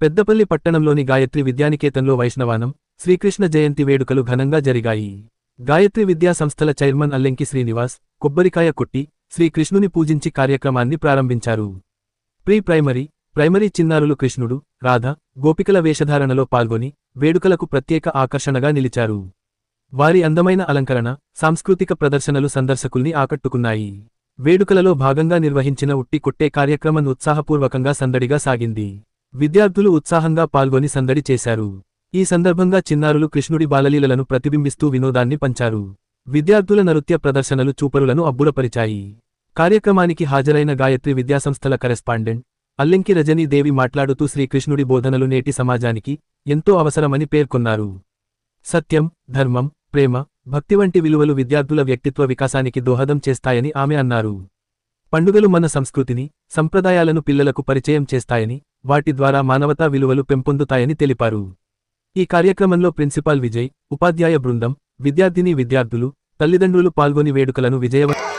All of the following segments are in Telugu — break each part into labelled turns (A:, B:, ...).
A: పెద్దపల్లి పట్టణంలోని గాయత్రి విద్యానికేతన్లో వైష్ణవానం శ్రీకృష్ణ జయంతి వేడుకలు ఘనంగా జరిగాయి. గాయత్రి విద్యా సంస్థల చైర్మన్ అల్లెంకి శ్రీనివాస్ కొబ్బరికాయ కొట్టి శ్రీకృష్ణుని పూజించి కార్యక్రమాన్ని ప్రారంభించారు. ప్రీ ప్రైమరీ ప్రైమరీ చిన్నారులు కృష్ణుడు రాధ గోపికల వేషధారణలో పాల్గొని వేడుకలకు ప్రత్యేక ఆకర్షణగా నిలిచారు. వారి అందమైన అలంకరణ సాంస్కృతిక ప్రదర్శనలు సందర్శకుల్ని ఆకట్టుకున్నాయి. వేడుకలలో భాగంగా నిర్వహించిన ఉట్టి కొట్టే కార్యక్రమం ఉత్సాహపూర్వకంగా సందడిగా సాగింది. విద్యార్థులు ఉత్సాహంగా పాల్గొని సందడి చేశారు. ఈ సందర్భంగా చిన్నారులు కృష్ణుడి బాలలీలను ప్రతిబింబిస్తూ వినోదాన్ని పంచారు. విద్యార్థుల నృత్య ప్రదర్శనలు చూపరులను అబ్బురపరిచాయి. కార్యక్రమానికి హాజరైన గాయత్రి విద్యాసంస్థల కరెస్పాండెంట్ అల్లెంకి రజనీదేవి మాట్లాడుతూ శ్రీకృష్ణుడి బోధనలు నేటి సమాజానికి ఎంతో అవసరమని పేర్కొన్నారు. సత్యం ధర్మం ప్రేమ భక్తి వంటి విలువలు విద్యార్థుల వ్యక్తిత్వ వికాసానికి దోహదం చేస్తాయని ఆమె అన్నారు. పండుగలు మన సంస్కృతిని సంప్రదాయాలను పిల్లలకు పరిచయం చేస్తాయని వాటి ద్వారా మానవతా విలువలు పెంపొందుతాయని తెలిపారు. ఈ కార్యక్రమంలో ప్రిన్సిపాల్ విజయ్ ఉపాధ్యాయ బృందం విద్యార్థిని విద్యార్థులు తల్లిదండ్రులు పాల్గొని వేడుకలను విజయవంతం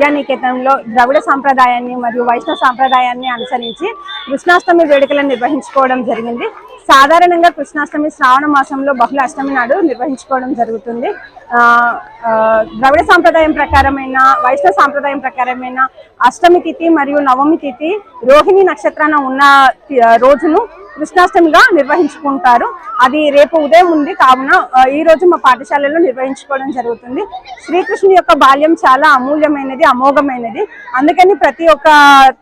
B: విద్యానికేతనంలో ద్రవిడ సాంప్రదాయాన్ని మరియు వైష్ణవ సాంప్రదాయాన్ని అనుసరించి కృష్ణాష్టమి వేడుకలను నిర్వహించుకోవడం జరిగింది. సాధారణంగా కృష్ణాష్టమి శ్రావణ మాసంలో బహుళ అష్టమి నాడు నిర్వహించుకోవడం జరుగుతుంది. ద్రవిడ సాంప్రదాయం ప్రకారమైన వైష్ణవ సాంప్రదాయం ప్రకారమైన అష్టమి తిథి మరియు నవమి తిథి రోహిణి నక్షత్రాన ఉన్న రోజును కృష్ణాష్టమిగా నిర్వహించుకుంటారు. అది రేపు ఉదయం ఉంది. కావున ఈ రోజు మా పాఠశాలలో నిర్వహించుకోవడం జరుగుతుంది. శ్రీకృష్ణుని యొక్క బాల్యం చాలా అమూల్యమైనది అమోఘమైనది. అందుకని ప్రతి ఒక్క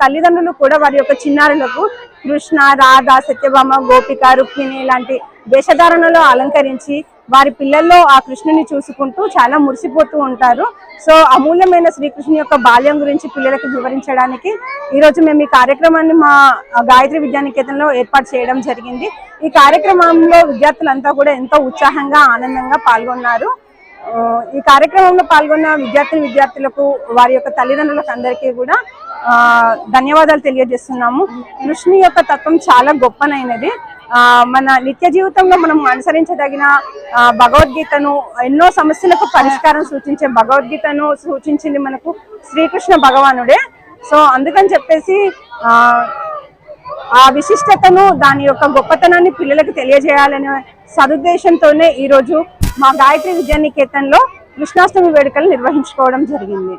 B: తల్లిదండ్రులు కూడా వారి యొక్క చిన్నారులకు కృష్ణ రాధ సత్యభామ గోపిక రుక్మిణి లాంటి వేషధారణలో అలంకరించి వారి పిల్లల్లో ఆ కృష్ణుని చూసుకుంటూ చాలా మురిసిపోతూ ఉంటారు. సో అమూల్యమైన శ్రీకృష్ణుని యొక్క బాల్యం గురించి పిల్లలకు వివరించడానికి ఈ రోజు మేము ఈ కార్యక్రమాన్ని మా గాయత్రి విద్యానికేతనంలో ఏర్పాటు చేయడం జరిగింది. ఈ కార్యక్రమంలో విద్యార్థులంతా కూడా ఎంతో ఉత్సాహంగా ఆనందంగా పాల్గొన్నారు. ఈ కార్యక్రమంలో పాల్గొన్న విద్యార్థులు విద్యార్థులకు వారి యొక్క తల్లిదండ్రులకు అందరికీ కూడా ధన్యవాదాలు తెలియజేస్తున్నాము. కృష్ణుని యొక్క తత్వం చాలా గొప్పనైనది. మన నిత్య జీవితంలో మనం అనుసరించదగిన భగవద్గీతను ఎన్నో సమస్యలకు పరిష్కారం సూచించే భగవద్గీతను సూచించింది మనకు శ్రీకృష్ణ భగవానుడే. సో అందుకని చెప్పేసి ఆ ఆ విశిష్టతను దాని యొక్క గొప్పతనాన్ని పిల్లలకు తెలియజేయాలనే సదుద్దేశంతోనే ఈరోజు మా గాయత్రి విద్యానికేతన్లో కృష్ణాష్టమి వేడుకలు నిర్వహించుకోవడం జరిగింది.